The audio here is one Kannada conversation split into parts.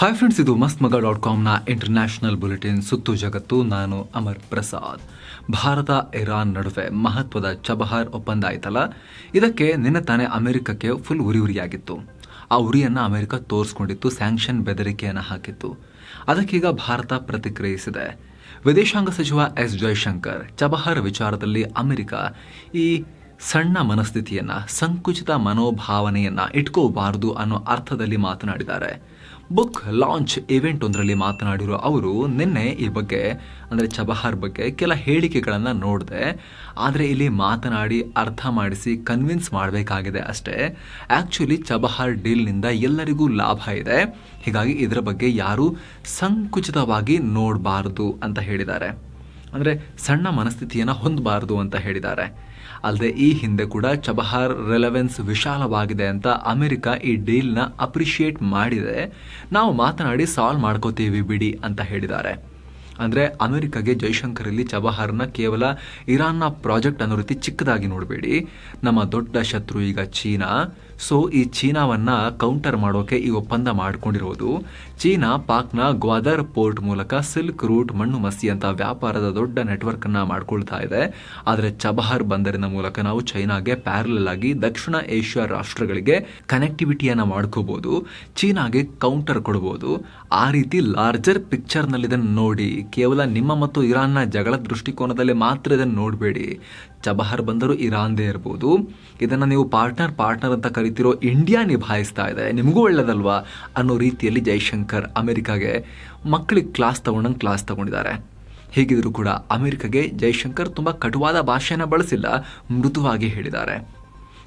ಹಾಯ್ ಫ್ರೆಂಡ್ಸ್ ಇದು ಮಸ್ತ್ ಮಗ ಡಾಟ್ ಕಾಮ್ನ ಇಂಟರ್ನ್ಯಾಷನಲ್ ಬುಲೆಟಿನ್ ಸುತ್ತು ಜಗತ್ತು. ನಾನು ಅಮರ್ ಪ್ರಸಾದ್. ಭಾರತ, ಇರಾನ್ ನಡುವೆ ಮಹತ್ವದ ಚಬಹಾರ್ ಒಪ್ಪಂದ ಆಯ್ತಲ್ಲ? ಇದಕ್ಕೆ ನಿನ್ನೆ ತಾನೇ ಅಮೆರಿಕಕ್ಕೆ ಫುಲ್ ಉರಿ ಉರಿಯಾಗಿತ್ತು. ಆ ಉರಿಯನ್ನು ಅಮೆರಿಕ ತೋರಿಸ್ಕೊಂಡಿತ್ತು ಸ್ಯಾಂಕ್ಷನ್ ಬೆದರಿಕೆಯನ್ನು ಹಾಕಿತ್ತು. ಅದಕ್ಕೀಗ ಭಾರತ ಪ್ರತಿಕ್ರಿಯಿಸಿದೆ. ವಿದೇಶಾಂಗ ಸಚಿವ ಎಸ್ ಜಯಶಂಕರ್ ಚಬಹಾರ್ ವಿಚಾರದಲ್ಲಿ ಅಮೆರಿಕ ಈ ಸಣ್ಣ ಮನಸ್ಥಿತಿಯನ್ನ, ಸಂಕುಚಿತ ಮನೋಭಾವನೆಯನ್ನ ಇಟ್ಕೋಬಾರದು ಅನ್ನೋ ಅರ್ಥದಲ್ಲಿ ಮಾತನಾಡಿದ್ದಾರೆ. ಬುಕ್ ಲಾಂಚ್ ಇವೆಂಟ್ ಒಂದರಲ್ಲಿ ಮಾತನಾಡಿರೋ ಅವರು, ನಿನ್ನೆ ಈ ಬಗ್ಗೆ, ಅಂದರೆ ಚಬಹಾರ್ ಬಗ್ಗೆ ಕೆಲ ಹೇಳಿಕೆಗಳನ್ನು ನೋಡಿದೆ. ಆದರೆ ಇಲ್ಲಿ ಮಾತನಾಡಿ, ಅರ್ಥ ಮಾಡಿಸಿ ಕನ್ವಿನ್ಸ್ ಮಾಡಬೇಕಾಗಿದೆ ಅಷ್ಟೇ. ಆ್ಯಕ್ಚುಲಿ ಚಬಹಾರ್ ಡೀಲ್ನಿಂದ ಎಲ್ಲರಿಗೂ ಲಾಭ ಇದೆ. ಹೀಗಾಗಿ ಇದರ ಬಗ್ಗೆ ಯಾರೂ ಸಂಕುಚಿತವಾಗಿ ನೋಡಬಾರ್ದು ಅಂತ ಹೇಳಿದ್ದಾರೆ. ಅಂದರೆ ಸಣ್ಣ ಮನಸ್ಥಿತಿಯನ್ನು ಹೊಂದಬಾರ್ದು ಅಂತ ಹೇಳಿದ್ದಾರೆ. ಅಲ್ಲದೆ ಈ ಹಿಂದೆ ಕೂಡ ಚಬಹಾರ್ ರೆಲೆವೆನ್ಸ್ ವಿಶಾಲವಾಗಿದೆ ಅಂತ ಅಮೆರಿಕ ಈ ಡೀಲ್ನ ಅಪ್ರಿಷಿಯೇಟ್ ಮಾಡಿದೆ. ನಾವು ಮಾತನಾಡಿ ಸಾಲ್ವ್ ಮಾಡ್ಕೋತೀವಿ ಬಿಡಿ ಅಂತ ಹೇಳಿದ್ದಾರೆ. ಅಂದರೆ ಅಮೆರಿಕಗೆ ಜೈಶಂಕರ್ ಇಲ್ಲಿ ಚಬಹಾರ್ನ ಕೇವಲ ಇರಾನ್ನ ಪ್ರಾಜೆಕ್ಟ್ ಅನ್ನೋ ರೀತಿ ಚಿಕ್ಕದಾಗಿ ನೋಡಬೇಡಿ. ನಮ್ಮ ದೊಡ್ಡ ಶತ್ರು ಈಗ ಚೀನಾ. ಸೊ ಈ ಚೀನಾವನ್ನು ಕೌಂಟರ್ ಮಾಡೋಕೆ ಈ ಒಪ್ಪಂದ ಮಾಡಿಕೊಂಡಿರೋದು. ಚೀನಾ, ಪಾಕ್ನ ಗ್ವಾದರ್ ಪೋರ್ಟ್ ಮೂಲಕ ಸಿಲ್ಕ್ ರೂಟ್ ಮಣ್ಣು ಮಸಿ ಅಂತ ವ್ಯಾಪಾರದ ದೊಡ್ಡ ನೆಟ್ವರ್ಕ್ ಅನ್ನ ಮಾಡ್ಕೊಳ್ತಾ ಇದೆ. ಆದರೆ ಚಬಹರ್ ಬಂದರಿನ ಮೂಲಕ ನಾವು ಚೈನಾಗೆ ಪ್ಯಾರಲಲ್ ಆಗಿ ದಕ್ಷಿಣ ಏಷ್ಯಾ ರಾಷ್ಟ್ರಗಳಿಗೆ ಕನೆಕ್ಟಿವಿಟಿಯನ್ನ ಮಾಡ್ಕೋಬಹುದು ಚೀನಾಗೆ ಕೌಂಟರ್ ಕೊಡಬಹುದು ಆ ರೀತಿ ಲಾರ್ಜರ್ ಪಿಕ್ಚರ್ನಲ್ಲಿ ಇದನ್ನು ನೋಡಿ, ಕೇವಲ ನಿಮ್ಮ ಮತ್ತು ಇರಾನ್ನ ಜಗಳ ದೃಷ್ಟಿಕೋನದಲ್ಲಿ ಮಾತ್ರ ಇದನ್ನು ನೋಡಬೇಡಿ. ಚಬಹರ್ ಬಂದರು ಇರಾನ್ದೇ ಇರ್ಬೋದು. ಇದನ್ನು ನೀವು ಪಾರ್ಟ್ನರ್ ಪಾರ್ಟ್ನರ್ ಅಂತ ಕರಿತಿರೋ ಇಂಡಿಯಾ ನಿಭಾಯಿಸ್ತಾ ಇದೆ. ನಿಮಗೂ ಒಳ್ಳೇದಲ್ವಾ? ಅನ್ನೋ ರೀತಿಯಲ್ಲಿ ಜೈಶಂಕರ್ ಅಮೆರಿಕಾಗೆ ಮಕ್ಕಳಿಗೆ ಕ್ಲಾಸ್ ತಗೊಂಡಂಗೆ ಕ್ಲಾಸ್ ತಗೊಂಡಿದ್ದಾರೆ. ಹೇಗಿದ್ರು ಕೂಡ ಅಮೆರಿಕಾಗೆ ಜೈಶಂಕರ್ ತುಂಬ ಕಟುವಾದ ಭಾಷೆಯನ್ನು ಬಳಸಿಲ್ಲ, ಮೃದುವಾಗಿ ಹೇಳಿದ್ದಾರೆ.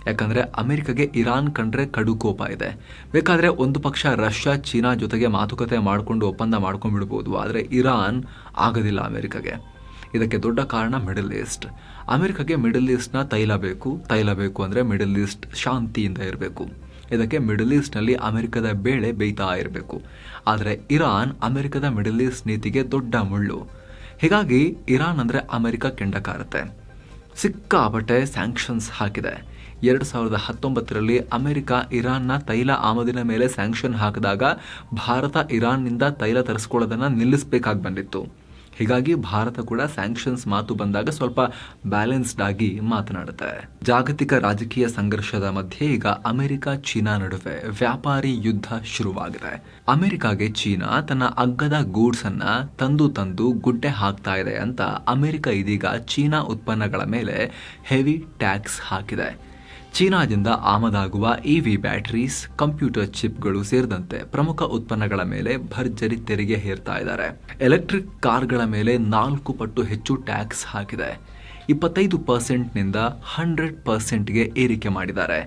ಯಾಕಂದರೆ ಅಮೆರಿಕಾಗೆ ಇರಾನ್ ಕಂಡ್ರೆ ಕಡು ಕೋಪ ಇದೆ. ಬೇಕಾದರೆ ಒಂದು ಪಕ್ಷ ರಷ್ಯಾ, ಚೀನಾ ಜೊತೆಗೆ ಮಾತುಕತೆ ಮಾಡಿಕೊಂಡು ಒಪ್ಪಂದ ಮಾಡ್ಕೊಂಡ್ಬಿಡ್ಬೋದು, ಆದರೆ ಇರಾನ್ ಆಗೋದಿಲ್ಲ ಅಮೆರಿಕಾಗೆ. ಇದಕ್ಕೆ ದೊಡ್ಡ ಕಾರಣ ಮಿಡಲ್ ಈಸ್ಟ್. ಅಮೆರಿಕಾಗೆ ಮಿಡಲ್ ಈಸ್ಟ್ನ ತೈಲ ಬೇಕು ತೈಲ ಬೇಕು ಅಂದರೆ ಮಿಡಲ್ ಈಸ್ಟ್ ಶಾಂತಿಯಿಂದ ಇರಬೇಕು. ಇದಕ್ಕೆ ಮಿಡಲ್ ಈಸ್ಟ್ನಲ್ಲಿ ಅಮೆರಿಕದ ಬೇಳೆ ಬೇಯ್ತಾ ಇರಬೇಕು. ಆದರೆ ಇರಾನ್ ಅಮೆರಿಕದ ಮಿಡಲ್ ಈಸ್ಟ್ ನೀತಿಗೆ ದೊಡ್ಡ ಮುಳ್ಳು. ಹೀಗಾಗಿ ಇರಾನ್ ಅಂದರೆ ಅಮೆರಿಕ ಕೆಂಡ ಕಾರುತ್ತೆ ಸಿಕ್ಕಾಪಟ್ಟೆ ಸ್ಯಾಂಕ್ಷನ್ಸ್ ಹಾಕಿದೆ. ಎರಡು ಸಾವಿರದ ಹತ್ತೊಂಬತ್ತರಲ್ಲಿ ಅಮೆರಿಕ ಇರಾನ್ನ ತೈಲ ಆಮದಿನ ಮೇಲೆ ಸ್ಯಾಂಕ್ಷನ್ ಹಾಕಿದಾಗ ಭಾರತ ಇರಾನ್ನಿಂದ ತೈಲ ತರಿಸ್ಕೊಳ್ಳೋದನ್ನು ನಿಲ್ಲಿಸಬೇಕಾಗಿ ಬಂದಿತ್ತು. ಹೀಗಾಗಿ ಭಾರತ ಕೂಡ ಸ್ಯಾಂಕ್ಷನ್ಸ್ ಮಾತು ಬಂದಾಗ ಸ್ವಲ್ಪ ಬ್ಯಾಲೆನ್ಸ್ಡ್ ಆಗಿ ಮಾತನಾಡುತ್ತೆ. ಜಾಗತಿಕ ರಾಜಕೀಯ ಸಂಘರ್ಷದ ಮಧ್ಯೆ ಈಗ ಅಮೆರಿಕ ಚೀನಾ ನಡುವೆ ವ್ಯಾಪಾರಿ ಯುದ್ಧ ಶುರುವಾಗಿದೆ. ಅಮೆರಿಕಾಗೆ ಚೀನಾ ತನ್ನ ಅಗ್ಗದ ಗೂಡ್ಸ್ ಅನ್ನ ತಂದು ತಂದು ಗುಡ್ಡೆ ಹಾಕ್ತಾ ಇದೆ ಅಂತ ಅಮೆರಿಕ ಇದೀಗ ಚೀನಾ ಉತ್ಪನ್ನಗಳ ಮೇಲೆ ಹೆವಿ ಟ್ಯಾಕ್ಸ್ ಹಾಕಿದೆ. ಚೀನಾದಿಂದ ಆಮದಾಗುವ ಇವಿ ಬ್ಯಾಟರೀಸ್ ಕಂಪ್ಯೂಟರ್ ಚಿಪ್ಗಳು ಸೇರಿದಂತೆ ಪ್ರಮುಖ ಉತ್ಪನ್ನಗಳ ಮೇಲೆ ಭರ್ಜರಿ ತೆರಿಗೆ ಹೇರ್ತಾ ಇದ್ದಾರೆ. ಎಲೆಕ್ಟ್ರಿಕ್ ಕಾರ್ಗಳ ಮೇಲೆ ನಾಲ್ಕು ಪಟ್ಟು ಹೆಚ್ಚು ಟ್ಯಾಕ್ಸ್ ಹಾಕಿದೆ. ಇಪ್ಪತ್ತೈದು ಪರ್ಸೆಂಟ್ನಿಂದ ಹಂಡ್ರೆಡ್ ಪರ್ಸೆಂಟ್ಗೆ ಏರಿಕೆ ಮಾಡಿದ್ದಾರೆ.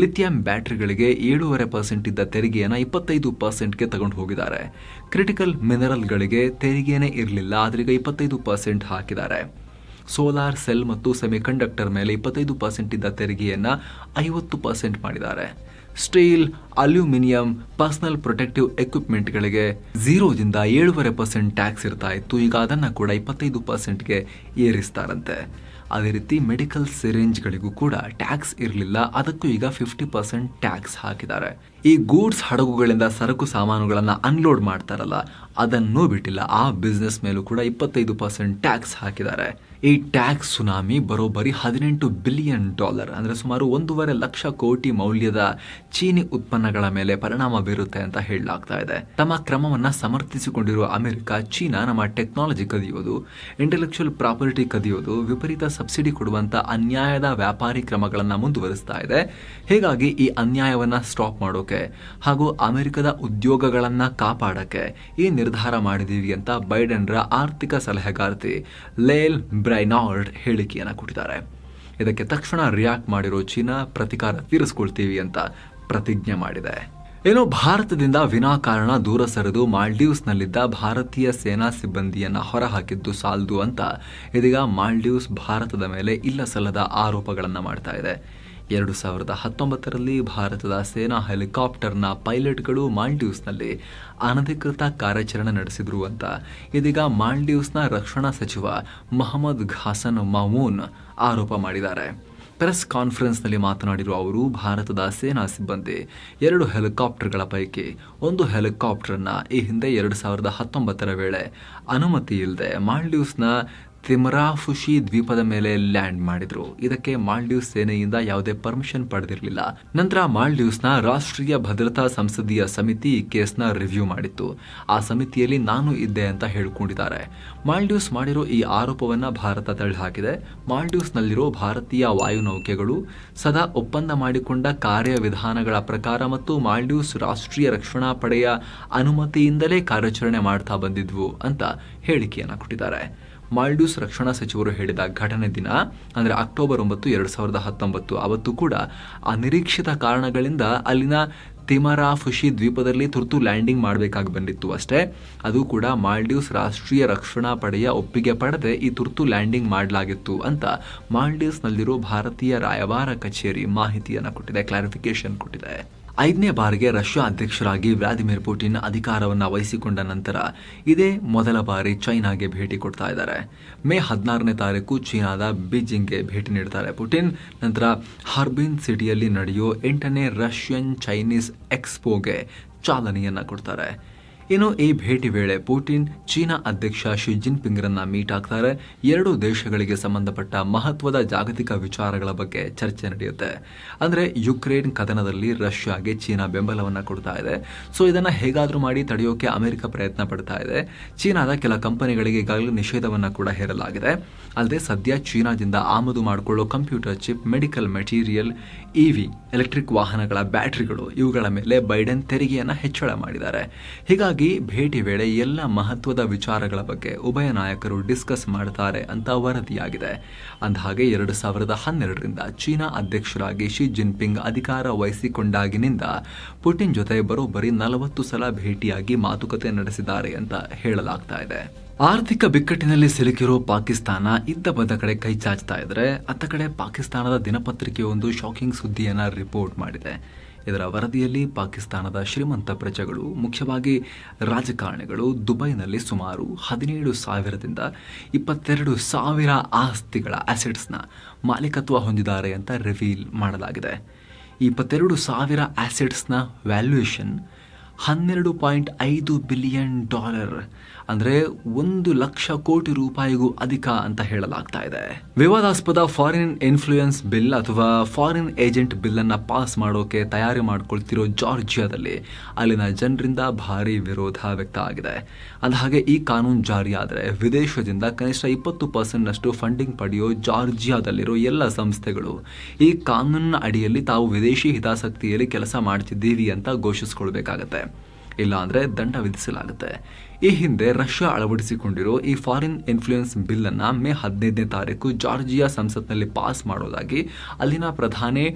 ಲಿಥಿಯಂ ಬ್ಯಾಟರಿಗಳಿಗೆ ಏಳೂವರೆ ಪರ್ಸೆಂಟ್ ಇದ್ದ ತೆರಿಗೆಯನ್ನು ಇಪ್ಪತ್ತೈದು ಪರ್ಸೆಂಟ್ಗೆ ತಗೊಂಡು ಹೋಗಿದ್ದಾರೆ. ಕ್ರಿಟಿಕಲ್ ಮಿನರಲ್ಗಳಿಗೆ ತೆರಿಗೆನೇ ಇರಲಿಲ್ಲ, ಆದ್ರೀಗ ಇಪ್ಪತ್ತೈದು ಪರ್ಸೆಂಟ್ ಹಾಕಿದ್ದಾರೆ. ಸೋಲಾರ್ ಸೆಲ್ ಮತ್ತು ಸೆಮಿಕಂಡಕ್ಟರ್ ಮೇಲೆ ಇಪ್ಪತ್ತೈದು ಪರ್ಸೆಂಟ್ ಇದ್ದ ತೆರಿಗೆಯನ್ನು ಐವತ್ತು ಪರ್ಸೆಂಟ್ ಮಾಡಿದ್ದಾರೆ. ಸ್ಟೀಲ್, ಅಲ್ಯೂಮಿನಿಯಂ, ಪರ್ಸನಲ್ ಪ್ರೊಟೆಕ್ಟಿವ್ ಎಕ್ವಿಪ್ಮೆಂಟ್ಗಳಿಗೆ ಝೀರೋದಿಂದ ಏಳುವರೆ ಪರ್ಸೆಂಟ್ ಟ್ಯಾಕ್ಸ್ ಇರ್ತಾ ಇತ್ತು. ಈಗ ಅದನ್ನು ಕೂಡ ಇಪ್ಪತ್ತೈದು ಪರ್ಸೆಂಟ್ಗೆ ಏರಿಸ್ತಾರಂತೆ. ಅದೇ ರೀತಿ ಮೆಡಿಕಲ್ ಸಿರೇಂಜ್ಗಳಿಗೂ ಕೂಡ ಟ್ಯಾಕ್ಸ್ ಇರಲಿಲ್ಲ. ಅದಕ್ಕೂ ಈಗ ಫಿಫ್ಟಿ ಪರ್ಸೆಂಟ್ ಟ್ಯಾಕ್ಸ್ ಹಾಕಿದ್ದಾರೆ. ಈ ಗೂಡ್ಸ್ ಹಡಗುಗಳಿಂದ ಸರಕು ಸಾಮಾನುಗಳನ್ನು ಅನ್ಲೋಡ್ ಮಾಡ್ತಾರಲ್ಲ ಅದನ್ನೂ ಬಿಟ್ಟಿಲ್ಲ. ಆ ಬಿಸ್ನೆಸ್ ಮೇಲೂ ಕೂಡ ಇಪ್ಪತ್ತೈದು ಪರ್ಸೆಂಟ್ ಟ್ಯಾಕ್ಸ್ ಹಾಕಿದ್ದಾರೆ. ಈ ಟ್ಯಾಕ್ಸ್ ಸುನಾಮಿ ಬರೋಬ್ಬರಿ ಹದಿನೆಂಟು ಬಿಲಿಯನ್ ಡಾಲರ್, ಅಂದರೆ ಸುಮಾರು ಒಂದೂವರೆ ಲಕ್ಷ ಕೋಟಿ ಮೌಲ್ಯದ ಚೀನಿ ಉತ್ಪನ್ನಗಳ ಮೇಲೆ ಪರಿಣಾಮ ಬೀರುತ್ತೆ ಅಂತ ಹೇಳಲಾಗ್ತಾ ಇದೆ. ತಮ್ಮ ಕ್ರಮವನ್ನು ಸಮರ್ಥಿಸಿಕೊಂಡಿರುವ ಅಮೆರಿಕ, ಚೀನಾ ನಮ್ಮ ಟೆಕ್ನಾಲಜಿ ಕದಿಯೋದು, ಇಂಟೆಲೆಕ್ಚುಯಲ್ ಪ್ರಾಪರ್ಟಿ ಕದಿಯೋದು, ವಿಪರೀತ ಸಬ್ಸಿಡಿ ಕೊಡುವಂಥ ಅನ್ಯಾಯದ ವ್ಯಾಪಾರಿ ಕ್ರಮಗಳನ್ನು ಮುಂದುವರಿಸ್ತಾ ಇದೆ. ಹೀಗಾಗಿ ಈ ಅನ್ಯಾಯವನ್ನ ಸ್ಟಾಪ್ ಮಾಡೋಕೆ ಹಾಗೂ ಅಮೆರಿಕದ ಉದ್ಯೋಗಗಳನ್ನ ಕಾಪಾಡೋಕೆ ಈ ನಿರ್ಧಾರ ಮಾಡಿದೀವಿ ಅಂತ ಬೈಡನ್ರ ಆರ್ಥಿಕ ಸಲಹೆಗಾರ್ತಿ ಲೇಲ್ ಬ್ರೈನಾರ್ಡ್ ಹೇಳಿಕೆಯನ್ನು ಕೊಟ್ಟಿದ್ದಾರೆ. ಇದಕ್ಕೆ ತಕ್ಷಣ ರಿಯಾಕ್ಟ್ ಮಾಡಿರೋ ಚೀನಾ ಪ್ರತಿಕಾರ ತೀರಿಸ್ಕೊಳ್ತೀವಿ ಅಂತ ಪ್ರತಿಜ್ಞೆ ಮಾಡಿದೆ. ಏನು ಭಾರತದಿಂದ ವಿನಾಕಾರಣ ದೂರ ಸರಿದು ಮಾಲ್ಡೀವ್ಸ್ನಲ್ಲಿದ್ದ ಭಾರತೀಯ ಸೇನಾ ಸಿಬ್ಬಂದಿಯನ್ನು ಹೊರಹಾಕಿದ್ದು ಸಾಲದು ಅಂತ ಇದೀಗ ಮಾಲ್ಡೀವ್ಸ್ ಭಾರತದ ಮೇಲೆ ಇಲ್ಲ ಸಲ್ಲದ ಆರೋಪಗಳನ್ನು ಮಾಡ್ತಾ ಇದೆ. ಎರಡು ಸಾವಿರದ ಹತ್ತೊಂಬತ್ತರಲ್ಲಿ ಭಾರತದ ಸೇನಾ ಹೆಲಿಕಾಪ್ಟರ್ನ ಪೈಲಟ್ಗಳು ಮಾಲ್ಡೀವ್ಸ್ನಲ್ಲಿ ಅನಧಿಕೃತ ಕಾರ್ಯಾಚರಣೆ ನಡೆಸಿದ್ರು ಅಂತ. ಇದೀಗ ಮಾಲ್ಡೀವ್ಸ್ನ ರಕ್ಷಣಾ ಸಚಿವ ಮೊಹಮ್ಮದ್ ಘಾಸನ್ ಮಮೂನ್ ಆರೋಪ ಮಾಡಿದ್ದಾರೆ. ಪ್ರೆಸ್ ಕಾನ್ಫರೆನ್ಸ್ನಲ್ಲಿ ಮಾತನಾಡಿರುವ ಅವರು, ಭಾರತದ ಸೇನಾ ಸಿಬ್ಬಂದಿ ಎರಡು ಹೆಲಿಕಾಪ್ಟರ್ಗಳ ಪೈಕಿ ಒಂದು ಹೆಲಿಕಾಪ್ಟರ್ನ ಈ ಹಿಂದೆ ಎರಡು ಸಾವಿರದ ಹತ್ತೊಂಬತ್ತರ ವೇಳೆ ಅನುಮತಿ ಇಲ್ಲದೆ ಮಾಲ್ಡೀವ್ಸ್ನ ತಿಮರಾಫುಶಿ ದ್ವೀಪದ ಮೇಲೆ ಲ್ಯಾಂಡ್ ಮಾಡಿದ್ರು. ಇದಕ್ಕೆ ಮಾಲ್ಡೀವ್ಸ್ ಸೇನೆಯಿಂದ ಯಾವುದೇ ಪರ್ಮಿಷನ್ ಪಡೆದಿರಲಿಲ್ಲ. ನಂತರ ಮಾಲ್ಡೀವ್ಸ್ನ ರಾಷ್ಟ್ರೀಯ ಭದ್ರತಾ ಸಂಸದೀಯ ಸಮಿತಿ ಈ ಕೇಸ್ನ ರಿವ್ಯೂ ಮಾಡಿತ್ತು. ಆ ಸಮಿತಿಯಲ್ಲಿ ನಾನು ಇದ್ದೆ ಅಂತ ಹೇಳಿಕೊಂಡಿದ್ದಾರೆ. ಮಾಲ್ಡೀವ್ಸ್ ಮಾಡಿರೋ ಈ ಆರೋಪವನ್ನ ಭಾರತ ತಳ್ಳಿಹಾಕಿದೆ. ಮಾಲ್ಡೀವ್ಸ್ನಲ್ಲಿರೋ ಭಾರತೀಯ ವಾಯುನೌಕೆಗಳು ಸದಾ ಒಪ್ಪಂದ ಮಾಡಿಕೊಂಡ ಕಾರ್ಯವಿಧಾನಗಳ ಪ್ರಕಾರ ಮತ್ತು ಮಾಲ್ಡೀವ್ಸ್ ರಾಷ್ಟ್ರೀಯ ರಕ್ಷಣಾ ಪಡೆಯ ಅನುಮತಿಯಿಂದಲೇ ಕಾರ್ಯಾಚರಣೆ ಮಾಡ್ತಾ ಬಂದಿದ್ವು ಅಂತ ಹೇಳಿಕೆಯನ್ನು ಕೊಟ್ಟಿದ್ದಾರೆ. ಮಾಲ್ಡೀವ್ಸ್ ರಕ್ಷಣಾ ಸಚಿವರು ಹೇಳಿದ ಘಟನೆ ದಿನ, ಅಂದರೆ ಅಕ್ಟೋಬರ್ ಒಂಬತ್ತು, ಎರಡು ಸಾವಿರದ ಹತ್ತೊಂಬತ್ತು, ಅವತ್ತು ಕೂಡ ಅನಿರೀಕ್ಷಿತ ಕಾರಣಗಳಿಂದ ಅಲ್ಲಿನ ತಿಮರಾ ಫುಶಿ ದ್ವೀಪದಲ್ಲಿ ತುರ್ತು ಲ್ಯಾಂಡಿಂಗ್ ಮಾಡಬೇಕಾಗಿ ಬಂದಿತ್ತು ಅಷ್ಟೇ. ಅದು ಕೂಡ ಮಾಲ್ಡೀವ್ಸ್ ರಾಷ್ಟ್ರೀಯ ರಕ್ಷಣಾ ಪಡೆಯ ಒಪ್ಪಿಗೆ ಪಡೆದೇ ಈ ತುರ್ತು ಲ್ಯಾಂಡಿಂಗ್ ಮಾಡಲಾಗಿತ್ತು ಅಂತ ಮಾಲ್ಡೀವ್ಸ್ನಲ್ಲಿರೋ ಭಾರತೀಯ ರಾಯಭಾರ ಕಚೇರಿ ಮಾಹಿತಿಯನ್ನು ಕೊಟ್ಟಿದೆ ಕ್ಲಾರಿಫಿಕೇಶನ್ ಕೊಟ್ಟಿದೆ. ಐದನೇ ಬಾರಿಗೆ ರಷ್ಯಾ ಅಧ್ಯಕ್ಷರಾಗಿ ವ್ಲಾದಿಮಿರ್ ಪುಟಿನ್ ಅಧಿಕಾರವನ್ನು ವಹಿಸಿಕೊಂಡ ನಂತರ ಇದೇ ಮೊದಲ ಬಾರಿ ಚೈನಾಗೆ ಭೇಟಿ ಕೊಡ್ತಾ ಇದ್ದಾರೆ. ಮೇ ಹದಿನಾರನೇ ತಾರೀಕು ಚೀನಾದ ಬೀಜಿಂಗ್ಗೆ ಭೇಟಿ ನೀಡ್ತಾರೆ ಪುಟಿನ್. ನಂತರ ಹರ್ಬಿನ್ ಸಿಟಿಯಲ್ಲಿ ನಡೆಯೋ ಎಂಟನೇ ರಷ್ಯನ್ ಚೈನೀಸ್ ಎಕ್ಸ್ಪೋಗೆ ಚಾಲನೆಯನ್ನು ಕೊಡ್ತಾರೆ. ಇನ್ನು ಈ ಭೇಟಿ ವೇಳೆ ಪುಟಿನ್ ಚೀನಾ ಅಧ್ಯಕ್ಷ ಶಿ ಜಿನ್ಪಿಂಗ್ರನ್ನ ಮೀಟ್ ಆಗ್ತಾರೆ. ಎರಡು ದೇಶಗಳಿಗೆ ಸಂಬಂಧಪಟ್ಟ ಮಹತ್ವದ ಜಾಗತಿಕ ವಿಚಾರಗಳ ಬಗ್ಗೆ ಚರ್ಚೆ ನಡೆಯುತ್ತೆ. ಅಂದ್ರೆ ಯುಕ್ರೇನ್ ಕದನದಲ್ಲಿ ರಷ್ಯಾಗೆ ಚೀನಾ ಬೆಂಬಲವನ್ನ ಕೊಡ್ತಾ ಇದೆ. ಸೊ ಇದನ್ನ ಹೇಗಾದ್ರೂ ಮಾಡಿ ತಡೆಯೋಕೆ ಅಮೆರಿಕ ಪ್ರಯತ್ನ ಪಡ್ತಾ ಇದೆ. ಚೀನಾದ ಕೆಲ ಕಂಪನಿಗಳಿಗೆ ಈಗಾಗಲೇ ನಿಷೇಧವನ್ನ ಕೂಡ ಹೇರಲಾಗಿದೆ. ಅಲ್ಲದೆ ಸದ್ಯ ಚೀನಾದಿಂದ ಆಮದು ಮಾಡಿಕೊಳ್ಳೋ computer chip, medical material EV electric ವಾಹನಗಳ ಬ್ಯಾಟರಿಗಳು ಇವುಗಳ ಮೇಲೆ ಬೈಡೆನ್ ತೆರಿಗೆಯನ್ನ ಹೆಚ್ಚಳ ಮಾಡಿದ್ದಾರೆ. ಹೀಗಾಗಿ ಭೇಟಿ ವೇಳೆ ಎಲ್ಲ ಮಹತ್ವದ ವಿಚಾರಗಳ ಬಗ್ಗೆ ಉಭಯ ನಾಯಕರು ಡಿಸ್ಕಸ್ ಮಾಡುತ್ತಾರೆ ಅಂತ ವರದಿಯಾಗಿದೆ. ಅಂದಹಾಗೆ ಎರಡು ಸಾವಿರದ ಹನ್ನೆರಡರಿಂದ ಚೀನಾ ಅಧ್ಯಕ್ಷರಾಗಿ ಶಿ ಜಿನ್ಪಿಂಗ್ ಅಧಿಕಾರ ವಹಿಸಿಕೊಂಡಾಗಿನಿಂದ ಪುಟಿನ್ ಜೊತೆ ಬರೋಬ್ಬರಿ ನಲವತ್ತು ಸಲ ಭೇಟಿಯಾಗಿ ಮಾತುಕತೆ ನಡೆಸಿದ್ದಾರೆ ಅಂತ ಹೇಳಲಾಗ್ತಾ ಇದೆ. ಆರ್ಥಿಕ ಬಿಕ್ಕಟ್ಟಿನಲ್ಲಿ ಸಿಲುಕಿರೋ ಪಾಕಿಸ್ತಾನ ಇದ್ದ ಬಂದ ಕಡೆ ಕೈ ಚಾಚ್ತಾ ಇದ್ರೆ ಅತ್ತ ಕಡೆ ಪಾಕಿಸ್ತಾನದ ದಿನಪತ್ರಿಕೆಯೊಂದು ಶಾಕಿಂಗ್ ಸುದ್ದಿಯನ್ನ ರಿಪೋರ್ಟ್ ಮಾಡಿದೆ. ಇದರ ವರದಿಯಲ್ಲಿ ಪಾಕಿಸ್ತಾನದ ಶ್ರೀಮಂತ ಪ್ರಜೆಗಳು, ಮುಖ್ಯವಾಗಿ ರಾಜಕಾರಣಿಗಳು, ದುಬೈನಲ್ಲಿ ಸುಮಾರು ಹದಿನೇಳು ಸಾವಿರದಿಂದ ಇಪ್ಪತ್ತೆರಡು ಸಾವಿರ ಆಸ್ತಿಗಳ ಅಸೆಟ್ಸ್ನ ಮಾಲೀಕತ್ವ ಹೊಂದಿದ್ದಾರೆ ಅಂತ ರಿವೀಲ್ ಮಾಡಲಾಗಿದೆ. ಇಪ್ಪತ್ತೆರಡು ಸಾವಿರ ಆ್ಯಸೆಟ್ಸ್ನ ವ್ಯಾಲ್ಯೂಯೇಷನ್ ಹನ್ನೆರಡು ಪಾಯಿಂಟ್ ಐದು ಬಿಲಿಯನ್ ಡಾಲರ್. ಅಂದರೆ ಒಂದು ಲಕ್ಷ ಕೋಟಿ ರೂಪಾಯಿಗೂ ಅಧಿಕ ಅಂತ ಹೇಳಲಾಗ್ತಾ ಇದೆ. ವಿವಾದಾಸ್ಪದ ಫಾರಿನ್ ಇನ್ಫ್ಲೂಯೆನ್ಸ್ ಬಿಲ್ ಅಥವಾ ಫಾರಿನ್ ಏಜೆಂಟ್ ಬಿಲ್ ಅನ್ನ ಪಾಸ್ ಮಾಡೋಕೆ ತಯಾರಿ ಮಾಡ್ಕೊಳ್ತಿರೋ ಜಾರ್ಜಿಯಾದಲ್ಲಿ ಅಲ್ಲಿನ ಜನರಿಂದ ಭಾರಿ ವಿರೋಧ ವ್ಯಕ್ತ ಆಗಿದೆ. ಅಂದಹಾಗೆ ಈ ಕಾನೂನು ಜಾರಿಯಾದರೆ ವಿದೇಶದಿಂದ ಕನಿಷ್ಠ ಇಪ್ಪತ್ತು ಪರ್ಸೆಂಟ್ನಷ್ಟು ಫಂಡಿಂಗ್ ಪಡೆಯೋ ಜಾರ್ಜಿಯಾದಲ್ಲಿರೋ ಎಲ್ಲ ಸಂಸ್ಥೆಗಳು ಈ ಕಾನೂನಿನ ಅಡಿಯಲ್ಲಿ ತಾವು ವಿದೇಶಿ ಹಿತಾಸಕ್ತಿಯಲ್ಲಿ ಕೆಲಸ ಮಾಡ್ತಿದ್ದೀವಿ ಅಂತ ಘೋಷಿಸ್ಕೊಳ್ಬೇಕಾಗತ್ತೆ. ಇಲ್ಲ ಅಂದರೆ ದಂಡ ವಿಧಿಸಲಾಗುತ್ತೆ. ಈ ಹಿಂದೆ ರಷ್ಯಾ ಅಳವಡಿಸಿಕೊಂಡಿರೋ ಈ ಫಾರಿನ್ ಇನ್ಫ್ಲೂಯೆನ್ಸ್ ಬಿಲ್ ಅನ್ನ ಮೇ ಹದಿನೈದನೇ ತಾರೀಕು ಜಾರ್ಜಿಯಾ ಸಂಸತ್ನಲ್ಲಿ ಪಾಸ್ ಮಾಡೋದಾಗಿ ಅಲ್ಲಿನ ಪ್ರಧಾನಿ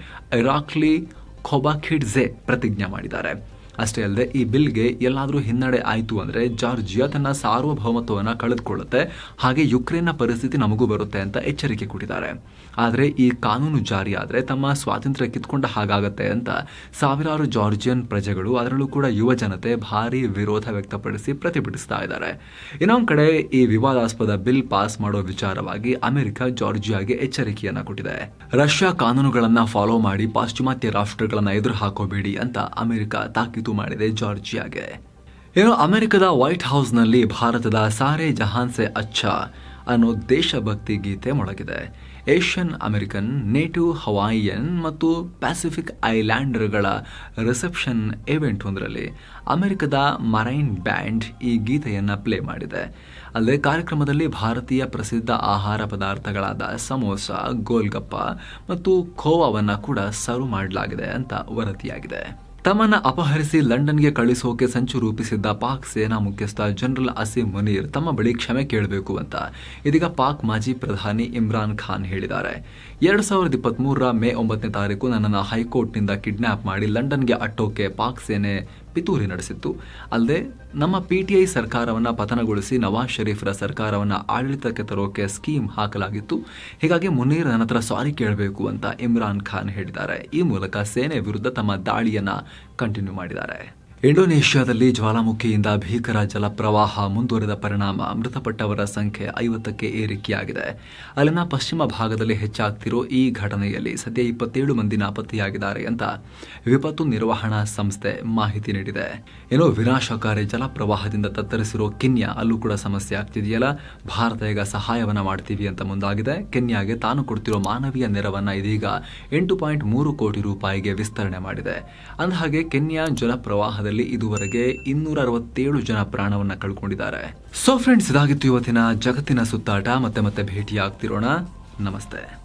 ಇರಾಕ್ಲಿ ಖೊಬಾಖಿಡ್ಜೆ ಪ್ರತಿಜ್ಞೆ ಮಾಡಿದ್ದಾರೆ. ಅಷ್ಟೇ ಅಲ್ಲದೆ ಈ ಬಿಲ್ಗೆ ಎಲ್ಲಾದರೂ ಹಿನ್ನಡೆ ಆಯಿತು ಅಂದರೆ ಜಾರ್ಜಿಯಾ ತನ್ನ ಸಾರ್ವಭೌಮತ್ವವನ್ನು ಕಳೆದುಕೊಳ್ಳುತ್ತೆ. ಹಾಗೆ ಯುಕ್ರೇನ್ನ ಪರಿಸ್ಥಿತಿ ನಮಗೂ ಬರುತ್ತೆ ಅಂತ ಎಚ್ಚರಿಕೆ ಕೊಟ್ಟಿದ್ದಾರೆ. ಆದರೆ ಈ ಕಾನೂನು ಜಾರಿ ತಮ್ಮ ಸ್ವಾತಂತ್ರ್ಯ ಕಿತ್ಕೊಂಡ ಹಾಗಾಗತ್ತೆ ಅಂತ ಸಾವಿರಾರು ಜಾರ್ಜಿಯನ್ ಪ್ರಜೆಗಳು ಅದರಲ್ಲೂ ಕೂಡ ಯುವ ಜನತೆ ಭಾರಿ ವಿರೋಧ ವ್ಯಕ್ತಪಡಿಸಿ ಪ್ರತಿಭಟಿಸ್ತಾ ಇದ್ದಾರೆ. ಇನ್ನೊಂದು ಕಡೆ ಈ ವಿವಾದಾಸ್ಪದ ಬಿಲ್ ಪಾಸ್ ಮಾಡೋ ವಿಚಾರವಾಗಿ ಅಮೆರಿಕ ಜಾರ್ಜಿಯಾಗೆ ಎಚ್ಚರಿಕೆಯನ್ನ ಕೊಟ್ಟಿದೆ. ರಷ್ಯಾ ಕಾನೂನುಗಳನ್ನ ಫಾಲೋ ಮಾಡಿ ಪಾಶ್ಚಿಮಾತ್ಯ ರಾಷ್ಟ್ರಗಳನ್ನ ಎದುರು ಹಾಕೋಬೇಡಿ ಅಂತ ಅಮೆರಿಕ ತಾಕೀತು ಮಾಡಿದೆ ಜಾರ್ಜಿಯಾಗೆ. ಇನ್ನು ಅಮೆರಿಕದ ವೈಟ್ ಹೌಸ್ನಲ್ಲಿ ಭಾರತದ ಸಾರೆ ಜಹಾನ್ ಸೆ ಅಚ್ಚಾ ಅನ್ನೋ ದೇಶಭಕ್ತಿ ಗೀತೆ ಮೊಳಗಿದೆ. ಏಷ್ಯನ್, ಅಮೆರಿಕನ್, ನೇಟಿವ್, ಹವಾಯಿಯನ್ ಮತ್ತು ಪ್ಯಾಸಿಫಿಕ್ ಐಲ್ಯಾಂಡರ್ಗಳ ರಿಸೆಪ್ಷನ್ ಇವೆಂಟ್ ಒಂದರಲ್ಲಿ ಅಮೆರಿಕದ ಮರೈನ್ ಬ್ಯಾಂಡ್ ಈ ಗೀತೆಯನ್ನು ಪ್ಲೇ ಮಾಡಿದೆ. ಅಲ್ಲದೆ ಕಾರ್ಯಕ್ರಮದಲ್ಲಿ ಭಾರತೀಯ ಪ್ರಸಿದ್ಧ ಆಹಾರ ಪದಾರ್ಥಗಳಾದ ಸಮೋಸ, ಗೋಲ್ಗಪ್ಪ ಮತ್ತು ಖೋವಾವನ್ನು ಕೂಡ ಸರ್ವ್ ಮಾಡಲಾಗಿದೆ ಅಂತ ವರದಿಯಾಗಿದೆ. ತಮ್ಮನ್ನ ಅಪಹರಿಸಿ ಲಂಡನ್ಗೆ ಕಳಿಸೋಕೆ ಸಂಚು ರೂಪಿಸಿದ್ದ ಪಾಕ್ ಸೇನಾ ಮುಖ್ಯಸ್ಥ ಜನರಲ್ ಅಸೀಂ ಮುನೀರ್ ತಮ್ಮ ಬಳಿ ಕ್ಷಮೆ ಕೇಳಬೇಕು ಅಂತ ಇದೀಗ ಪಾಕ್ ಮಾಜಿ ಪ್ರಧಾನಿ ಇಮ್ರಾನ್ ಖಾನ್ ಹೇಳಿದ್ದಾರೆ. ಎರಡ್ ಸಾವಿರದ ಇಪ್ಪತ್ಮೂರರ ಮೇ ಒಂಬತ್ತನೇ ತಾರೀಕು ನನ್ನನ್ನು ಹೈಕೋರ್ಟ್ನಿಂದ ಕಿಡ್ನಾಪ್ ಮಾಡಿ ಲಂಡನ್ಗೆ ಅಟ್ಟೋಕೆ ಪಾಕ್ ಸೇನೆ ಪಿತೂರಿ ನಡೆಸಿತ್ತು. ಅಲ್ಲದೆ, ನಮ್ಮ ಪಿಟಿಐ ಸರ್ಕಾರವನ್ನು ಪತನಗೊಳಿಸಿ ನವಾಜ್ ಶರೀಫ್ರ ಸರ್ಕಾರವನ್ನು ಆಡಳಿತಕ್ಕೆ ತರೋಕೆ ಸ್ಕೀಮ್ ಹಾಕಲಾಗಿತ್ತು. ಹೀಗಾಗಿ ಮುನೀರ್ ನನ್ನ ಹತ್ರ ಸಾರಿ ಕೇಳಬೇಕು ಅಂತ ಇಮ್ರಾನ್ ಖಾನ್ ಹೇಳಿದ್ದಾರೆ. ಈ ಮೂಲಕ ಸೇನೆ ವಿರುದ್ಧ ತಮ್ಮ ದಾಳಿಯನ್ನು ಕಂಟಿನ್ಯೂ ಮಾಡಿದ್ದಾರೆ. ಇಂಡೋನೇಷ್ಯಾದಲ್ಲಿ ಜ್ವಾಲಾಮುಖಿಯಿಂದ ಭೀಕರ ಜಲಪ್ರವಾಹ ಮುಂದುವರೆದ ಪರಿಣಾಮ ಮೃತಪಟ್ಟವರ ಸಂಖ್ಯೆ ಐವತ್ತಕ್ಕೆ ಏರಿಕೆಯಾಗಿದೆ. ಅಲ್ಲಿನ ಪಶ್ಚಿಮ ಭಾಗದಲ್ಲಿ ಹೆಚ್ಚಾಗ್ತಿರೋ ಈ ಘಟನೆಯಲ್ಲಿ ಸದ್ಯ ಇಪ್ಪತ್ತೇಳು ಮಂದಿ ನಾಪತ್ತೆಯಾಗಿದ್ದಾರೆ ಅಂತ ವಿಪತ್ತು ನಿರ್ವಹಣಾ ಸಂಸ್ಥೆ ಮಾಹಿತಿ ನೀಡಿದೆ. ಏನೋ ವಿನಾಶಕಾರಿ ಜಲಪ್ರವಾಹದಿಂದ ತತ್ತರಿಸಿರೋ ಕೆನ್ಯಾ ಅಲ್ಲೂ ಕೂಡ ಸಮಸ್ಯೆ ಆಗ್ತಿದೆಯಲ್ಲ? ಭಾರತ ಈಗ ಸಹಾಯವನ್ನ ಮಾಡ್ತೀವಿ ಅಂತ ಮುಂದಾಗಿದೆ. ಕೆನ್ಯಾಗೆ ತಾನು ಕೊಡ್ತಿರೋ ಮಾನವೀಯ ನೆರವನ್ನ ಇದೀಗ ಎಂಟು ಪಾಯಿಂಟ್ ಮೂರು ಕೋಟಿ ರೂಪಾಯಿಗೆ ವಿಸ್ತರಣೆ ಮಾಡಿದೆ. ಅಂದಹಾಗೆ ಕೆನ್ಯಾ ಜಲಪ್ರವಾಹದಲ್ಲಿ ಇದುವರೆಗೆ ಇನ್ನೂರ ಅರವತ್ತೇಳು ಜನ ಪ್ರಾಣವನ್ನ ಕಳ್ಕೊಂಡಿದ್ದಾರೆ. ಸೊ ಫ್ರೆಂಡ್ಸ್ ಇದಾಗಿತ್ತು ಇವತ್ತಿನ ಜಗತ್ತಿನ ಸುತ್ತಾಟ. ಮತ್ತೆ ಮತ್ತೆ ಭೇಟಿಯಾಗ್ತಿರೋಣ. ನಮಸ್ತೆ.